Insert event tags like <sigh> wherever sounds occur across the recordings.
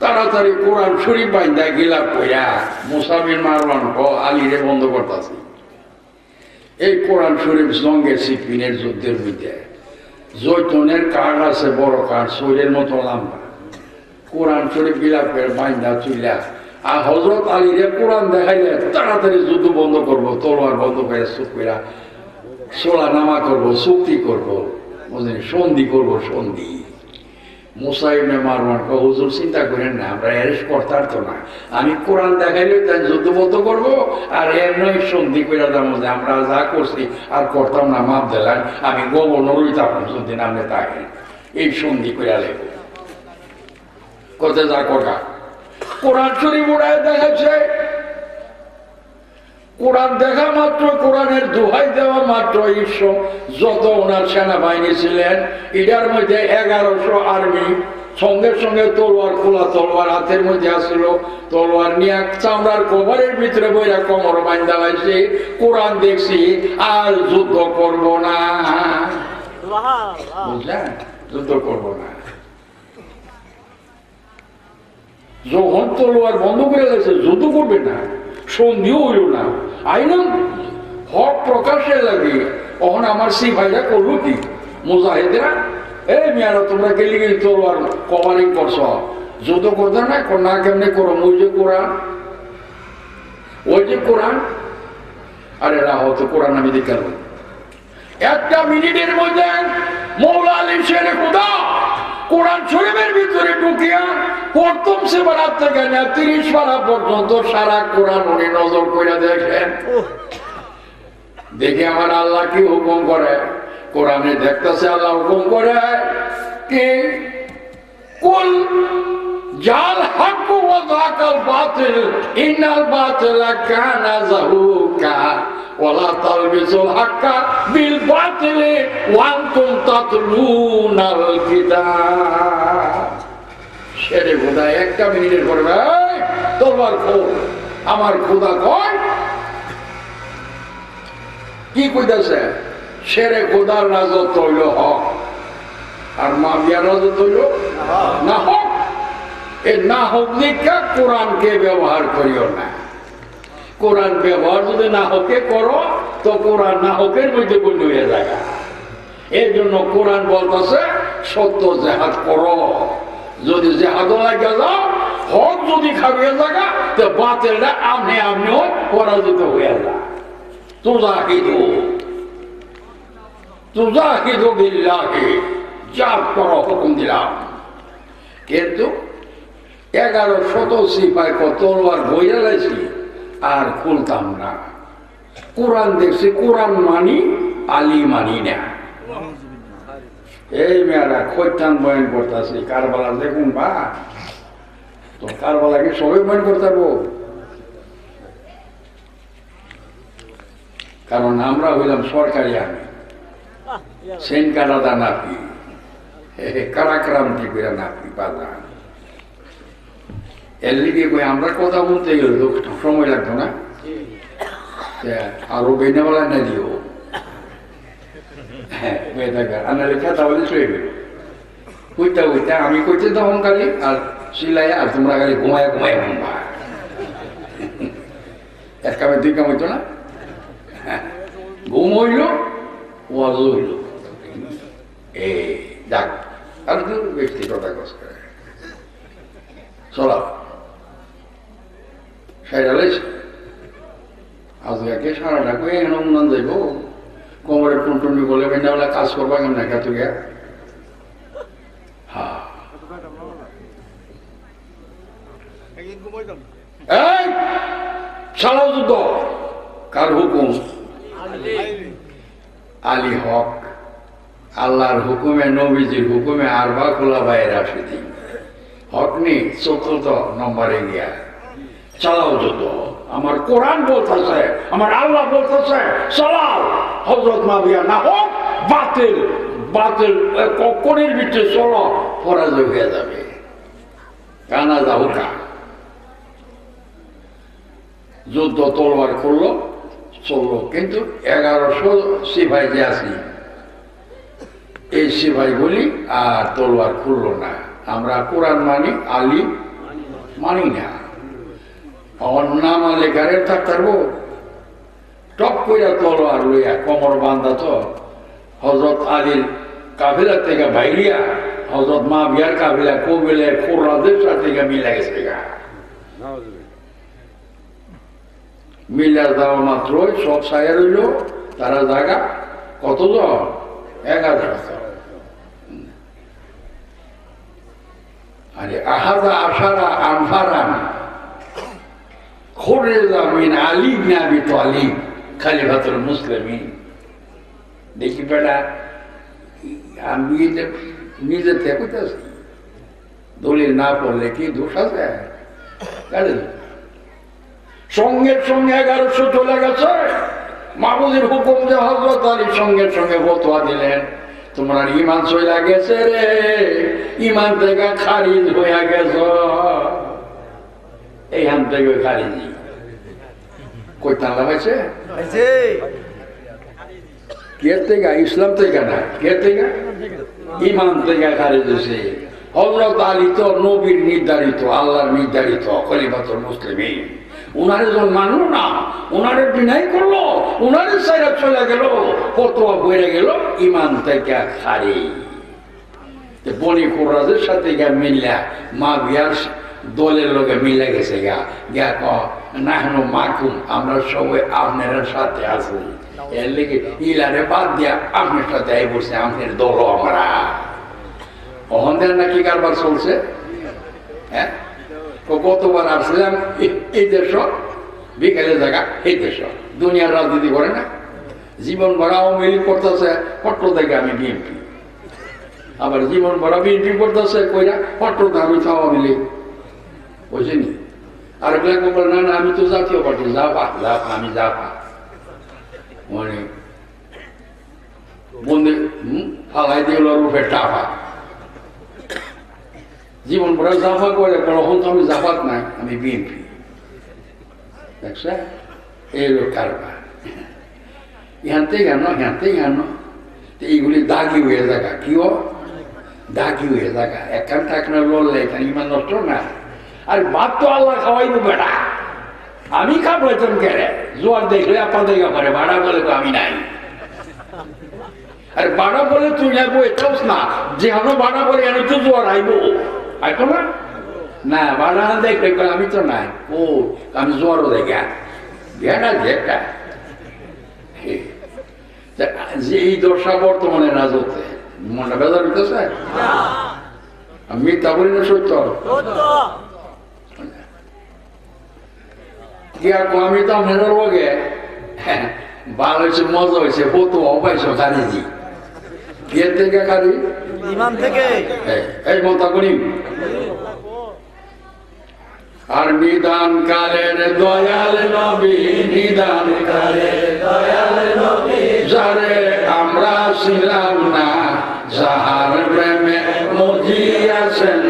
তাড়াতাড়ি কোরআন শরীফ বাইন্দা গিলা কইরা মুসাফির মারওয়ান ক আলিরে বন্ধ করতেছি। এই কোরআন শরীফ জঙ্গে সিপিনের যুদ্ধের মধ্যে। জৈতনের কাঠ আছে, বড় কাঠ শরীরের মতো লম্বা। কোরআন শরীফ গিলা করে বাইন্দা চুইলা আর হজরত আলীরে কোরআন দেখাইলে তাড়াতাড়ি যুদ্ধ বন্ধ করব, তলোয়ার বন্ধ করে চুপ কইরা সোলা নামা করব, চুক্তি করব সন্ধি করব, সন্ধি। মুসাইবনে মারওয়ান কো হুজুর, চিন্তা করেন না, আমরা অ্যারেস্ট করতাম তো না। আমি কোরআন দেখাইলে তাই যুদ্ধবদ্ধ করব, আর এর নয় সন্ধি করে দাম যে আমরা যা করছি, আর করতাম না মাপ দিলেন আমি গভর্নর হইতাম যদি নামে তাকে এই সন্ধি করে লেগো কোথায় যা কটা কোরআন শরীফ উড়ায় দেখাচ্ছে কোরআন দেখা মাত্র কোরআনের দোহাই দেওয়া মাত্র ঈশ্বর যত ওনার সেনাবাহিনী ছিলেন এটার মধ্যে এগারোশো আর্মি সঙ্গে সঙ্গে তলোয়ার খোলা তলোয়ার হাতের মধ্যে আসলো তলোয়ার নিয়ে চামড়ার কভারের ভিতরে বইরা কোমর বান্ধা লাইছে কোরআন দেখছি আর যুদ্ধ করব না। বুঝলেন? যুদ্ধ করব না। যখন তলোয়ার বন্ধ করে গেছে যুদ্ধ করবে না। সন্ধিও হইল না। আইলাম হক প্রকাশে লাগে তখন আমার সেই ভাইরা করল কি, মুজাহিদরা এই মেয়ারা, তোমরা গেলি গেলি তলোয়ার কভারিং করছ। যুদ্ধ করতে না না কেমনি করো ওই যে কোরআন, ওই যে কোরআন। আরে রাহ তো কোরআন আমি দেখাবো একটা মিনিটের মধ্যে মৌলা আলী শের খুদা কোরআন শরীফের ভিতরে ঢুকিয়া প্রথম সে বারাত থেকে না তিরিশ পারা পর্যন্ত সারা কোরআন উনি নজর করে দেখেন। দেখে আমার আল্লাহ কি হুকুম করে? কোরআনে দেখতেছে আল্লাহ হুকুম করে কি কুল জাল হক ওয়া যাকাল বাতিল ইন্নাল বাতিলা কানা যাহুকা হাক্কা বিল আমার খোদা কয়? কি কইতাছে? সেরে খোদার রাজত্ব হইল হক। আর মাফিয়ার রাজত্ব হইল না হক। এ না হোক দীক্ষা কোরআনকে ব্যবহার করিও না। কোরআন ব্যবহার যদি না হকে করো, তো কোরআন না হকের মধ্যে গণ্য হয়ে যায়। এর জন্য কোরআন বলতেছে, সত্য জেহাদ করো। যদি জেহাদ লাগে যাও, হক যদি খাবিয়ে জায়গা, তো বাতিলটা আপনি আপনিও পরাজিত হয়ে যা তুজাহিদু। তুজাহিদু বিল্লাহি। জাপ করো হুকুম দিলাম। কিন্তু এগারো শত সিপাই তলোয়ার বইয়া লাইছি? আর খুলতাম না। কোরআন দেখছি, কোরআন মানি, আলী মানি না। এই মেয়েরা খৈতান বয়ন করতেছি, কারবালা দেখুন বা। তো কারবালাকে সবাই বয়ন করতে কারণ আমরা হইলাম সরকারি আমি সেন কারাদা নাপি কারাক্রান্তি করে নাপি বাজান লিগে কই আমরা কথা বলতে গেলে তো সময় লাগতো না। আরও বেনাওয়ালা না দিও। হ্যাঁ খেতা বলে চলে গেল। কইতা কইতা আমি কইতে তখন খালি, আর সিলাই আর তোমরা খালি ঘুমায় ঘুমায় ঘুমবা। এক কামে দুই কাম হইতো না? হ্যাঁ। ঘুম হইল, ওয়াজ হইল। এ, যাক। আর দূর ব্যক্তিগত কষ্ট চলা। সাইডালাইছে আজকে সারাটা কই এখানে উন্নয়ন যাইব? কোমরে টুনটুনি বলে বেলা কাজ করবা কেমন না তুই যুদ্ধ। কার হুকুম? আলী হক। আল্লাহর হুকুমে, নবীজির হুকুমে আরবা খোলা বাইরে আসে দিন। হক নেই চতুর্থ নম্বরে গিয়া। চালাও যুদ্ধ আমার কোরআন বলতেছে, আমার আল্লাহ বলতেছে, চালাও। হজরত মাবিয়া না হোক, বাতিল বাতিল কখনের ভিতরে চলো, পরাজয় হয়ে যাবে। কানা যাও কা। যুদ্ধ তলবার করল, চলল। কিন্তু এগারোশো সিপাই যে আছি, এই সিপাই বলি আর তলোয়ার খুললো না। আমরা কোরআন মানি আলী মানি না। আমার নাম আলে গাড়ির থাকতারবো টপ কইরা তলোয়ার লইয়া কমর বান্ধা তো হজরত আলীর কাফিলা থেকে বাইরিয়া হজরত মা বিয়ার কাফিলা কবিলে খোরাদের সাথে মিলে গেছে গা মিলা দেওয়া মাত্র সব সায়া রইল তারা জায়গা কতজন এগারো আরে আহাদা আশারা আনফারান দেখি বেটা আমি নিজে থেকে দলিল না পড়লে কি দোষ আছে? সঙ্গে সঙ্গে এগারোশো চলে গেছে। মাহবুদের হুকুম যে হজরত আলীর সঙ্গে সঙ্গে বতোয়া দিলেন, তোমার ইমান চলে গেছে রে। ইমান থেকে খারিজ হয়ে গেছ। এইখান থেকে খারিজি কইতান লাগাইছে কে থেকে? ইসলাম থেকে না। কে থেকে? ইমান থেকে খারিজ হয়েছে হজরত আলী তো নবীর নির্ধারিত আল্লাহর নির্ধারিত খলিফাতুল মুসলিম উনারে যখন মানলো না। উনারে বিনাই করল। উনারে সাইরা চলে গেল। কত বইরে গেল। ইমান থেকে খারি বনি কোররাজের সাথে গা মিললা। মা বিয়ার দলের লোকে মিলে গেছে গা। গা ক, নাহনো মাকুম, আমরা সবাই আপনার সাথে আছি। এর লেগে ইলারে বাদ দিয়া আপনার সাথে আই বসে, আপনার দল আমরা। অহন্দের নাকি কারবার চলছে? হ্যাঁ? তো কতবার আসলাম এই দেশ বিকেলে জায়গা, এই দেশ। দুনিয়ার রাজনীতি করে না। জীবন ভরা আওয়ামী লীগ করতেছে পট্ট থেকে আমি বিএনপি। আবার জীবন ভরা বিএনপি করতেছে, কইরা পট্ট আমি আওয়ামী লীগ। বুঝিনি আর এগুলা বলে, না আমি তো জাতীয় পার্টি যাবা যাবা আমি যাবা মানে বন্ধু হুম, ফালাই দিয়ে রূপে টাফা জীবন ভরা জাফা করে কখন তো আমি জাফাত নাই, আমি বিএনপি। দেখছে? এই লোক কারবার ইহানতে গেল ইহানতে গেল তো এইগুলি দাগি হয়ে থাকা কিও দাগি হয়ে থাকা একখান টাকা লড়লে এখানে ইমান নষ্ট না। আর ভাত তো আল্লাহ খাওয়াইব বেটা আমি খাব তুমি কেড়ে। জোয়ার দেখলে আপনার দেখা পারে ভাড়া বলে তো আমি নাই। আর বাড়া বলে তুই যাব এটাও না যে হানো বাড়া বলে এনে তো জোয়ার আইব। আইতো না? না বাড়া না দেখলে আমি তো নাই। ও আমি জোয়ারও দেখা ভেড়া যেটা যে এই দশা বর্তমানে রাজত্বে মনটা বেজার হইতেছে? আমি মিথ্যা বলি না সত্য। কো আমি তো মেয়ের লগে ভালো হয়েছে মজা হয়েছে খালি থেকে খালি? ইমান থেকে? এই, মতা করি আর নিদান কালের দয়াল নবী নিদান কালের দয়াল নবী যারে আমরা ছিলাম না যাহার প্রেমে মজিয়াছেন।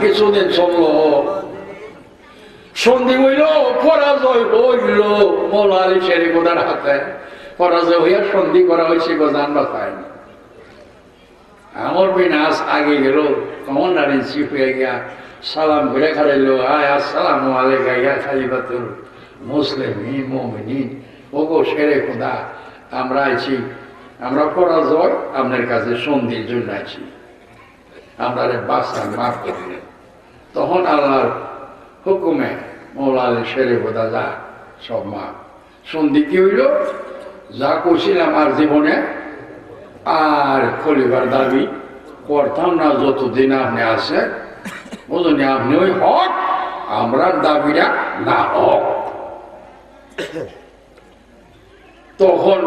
কিছুদিন চলল। সন্ধি হইল, পরাজয় হইল। মোলা আলী গোদার হাতে। পরাজয় হইয়া সন্ধি করা হয়েছে গো, জান বাতায় আমার বিনাশ আগে গেল কমন নারী চিফ হয়ে গিয়া সালাম ঘুরে খারাইলো আয়, আসসালাম আলাইকা ইয়া খালিফাতুল মুসলিম মোমিনিন। ওগো শেরে খোদা, আমরা আছি আমরা পরাজয় আপনার কাছে সন্ধির জন্য আছি আমরা বাসা মাফ করলেন তখন আল্লাহর হুকুমে মৌলা আলী শেরে খোদা যা সব মাফ সন্ধি কি হইল? যা করছিলাম আর জীবনে আর খলিফার দাবি করতাম না, যতদিন আপনি আছেন, বুঝুন, আপনি ওই হক আমরার দাবিটা না হক। তখন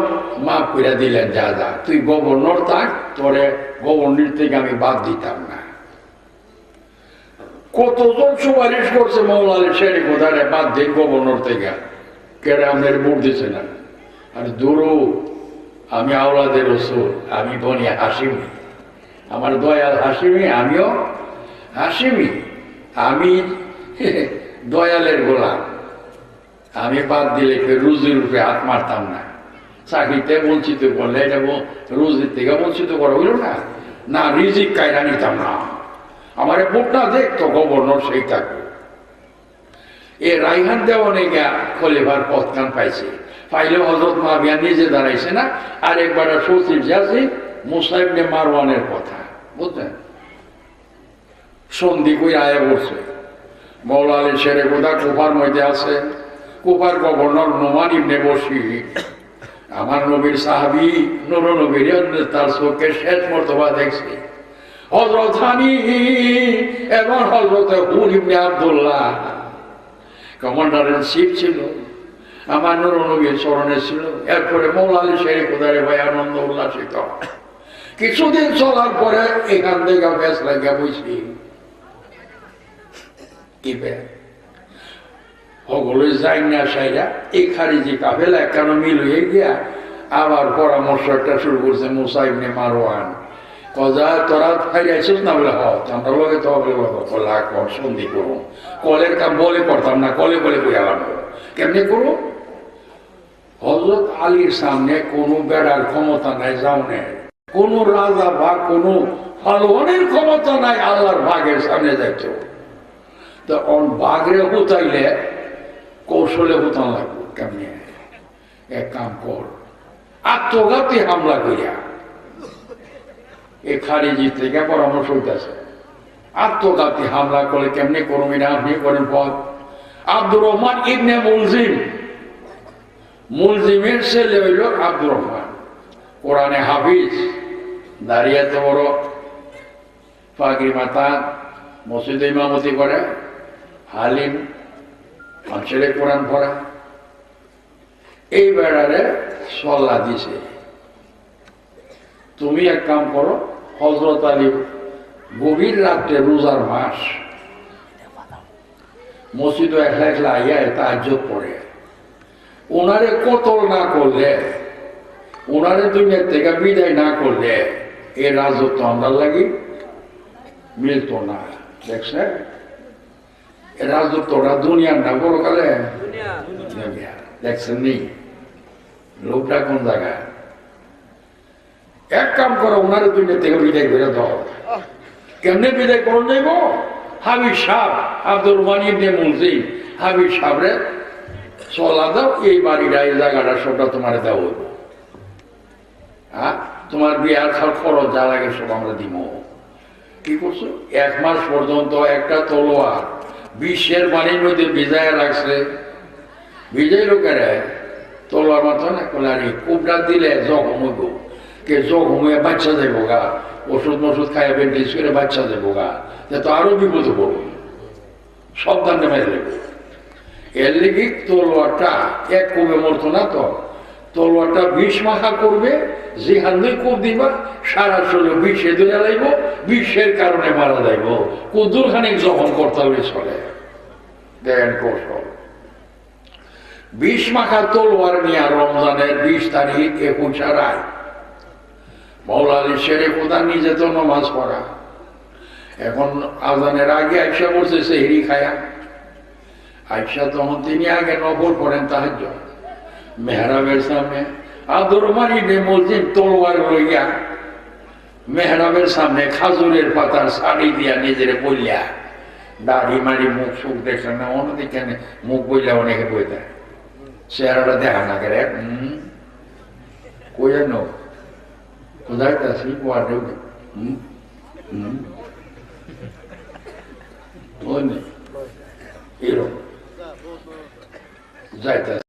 মাফ করে দিলেন, যা যা, তুই গভর্নর থাক, তোরে গভর্নর থেকে আমি বাদ দিতাম না। কতজন সুপারিশ করছে মৌলালি শেরি কোথায় বাদ দিন গভর্নর থেকে। কেড়ে আমাদের ভোট দিছে না। আর দূরও আমি আওলাদের রসুল, আমি বনি হাসিমি আমার দয়াল হাসিমি আমিও হাসিমি আমি <laughs> দয়ালের গোলাম। আমি বাদ দিলে রুজির রূপে হাত মারতাম না? চাকরিতে বঞ্চিত করলে এটা রুজির থেকে বঞ্চিত করা হইল না? না, রিজিক কায়রা নিতাম না। আমার ভোটটা দেখতো গভর্নর সেই থাকবে। এ রাইহান দেওয়ানে গা খলিফার পথকান পাইছে। পাইলে হজরত মাবিয়া নিজে দাঁড়াইছে না, আর একবার সচিব যাচ্ছে মুসাইবনে মারওয়ানের কথা, বুঝলেন? সন্ধি কই আয়া বলছে মৌলা আলী শেরে গোদা কুফার মধ্যে আছে। কুফার গভর্নর নোমান ইবনে বসি আমার নবীর সাহাবি নুর নবীর তার চোখে শেষ মর্তবা দেখছে। হজরত হানি এবং হজরত আবদুল্লাহ। কমান্ডারের শিপ ছিল, আমার নুর নবীর চরণে ছিল। এরপরে মৌলা আলী শেরে কোদারে ভাই আনন্দ উল্লাসিত। কিছুদিন চলার পরে এখান থেকে বেশ লাগিয়া বুঝি কি সকলে যাই না সাইরা, এই খারিজি কাফেলা কেন মিল হয়ে গিয়া? আবার পরামর্শ একটা শুরু করছে মুসাইবনে মারওয়ান। কজা তোরা খাইয়াছিস না বলে, হ, আমরা লগে তো বলে কলা কর সন্ধি করো কলের কাম বলে করতাম না, কলে বলে আলাম কেমনি করো হজরত আলীর সামনে কোনো বেড়ার ক্ষমতা নাই যাওনে কোনো রাজা বা কোনো ফালওয়ানের ক্ষমতা নাই, আল্লাহর বাঘের সামনে যাইতো। তো অন বাঘরে হুতাইলে কৌশলে হুতান লাগবে, কেমনি? এক কাম কর, আত্মঘাতী হামলা করিয়া এ খারিজি থেকে পরামর্শ হইতেছে। আত্মঘাতী হামলা করলে কেমনি করবি না আপনি করেন পথ। আব্দুর রহমান ইবনে মুলজিম। মুলজিমের ছেলে হইল আব্দুর রহমান। কোরআনে হাফিজ। দাঁড়িয়ে তো বড়। পাগড়ি মাথা। মসজিদে ইমামতি করে। হালিম। মানুষের কোরআন পড়া। এই বেড়ারে সল্লা দিছে। তুমি এক কাম করো হজরত আলী গভীর রাত্রে রোজার মাস। মসজিদে একলা একলা আইয়া তাহাজ্জত পড়ে। ওনারে কতল না করলে ওনারে দুনিয়ার থেকে বিদায় না করলে এ রাজত্ব আমরা লাগি? মিলতো না দেখছেন? এ রাজত্বটা দুনিয়ার না বড় কালে? দুনিয়া। দেখছেন নি? লোকটা কোন জায়গায়? এক কাম করো ওনারে দুনিয়া থেকে বিদায় করে দাও। কেমনে বিদায় করুন যাইব? হাবিব সাহ আব্দুর রহমান ইবনে মুলজিম হাবিব সাহরে চলা দাও, এই বাড়িটা এই জায়গাটা সবটা তোমার হইব। হ্যাঁ? তোমার বিয়ার খাল খরচ যা লাগে সব আমরা দিব কি করছ? এক মাস পর্যন্ত একটা তলোয়ার বিশ্বের পানির মধ্যে ভিজায় রাখছে। ভিজাই লোকেরা তলোয়ার মাত্র না কোলারি কুবড়া দিলে জখম হইব। কে জখম হয়ে বাচ্চা যাইব গা, ওষুধ মষুধ খাইয়া বেন্ডিস করে বাচ্চা যাইব গা। তা আরও বিপদ পড়ব। সাবধান দেব এর লিগে তলোয়ারটা এক কমে মরতো না তো। তলোয়ারটা বিষ মাখা করবে যে হান্দি কোপ দিবা, সারা শরীর বিষে ধরে লাইব, বিষের কারণে মারা যাইব। কুদুর খানিক জখম করতে হবে চলে দেখেন কৌশল। বিষ মাখা তলোয়ার নিয়ে রমজানের বিশ তারিখ একুশ রায় মৌলা আলী শেরে কোদা নিজে তো নমাজ পড়া। এখন আজানের আগে আইসা বলছে সেহরি খায়া। আইসা তখন তিনি আগে নকল করেন তাহার মেহরাবের সামনে আদর মারি নে মসজিদ তলোয়ার লইয়া, মেহরাবের সামনে খাজুরের পাতার শাড়ি দিয়া নিজের বইয়া দাড়ি মারি মুখ সুখ দেখে না, অন্যদিকে মুখ বইলে অনেকে বই দেয় চেহারাটা দেখা না করে Because I can see what I do. Hmm? Hmm? Only. You know. Zaitas.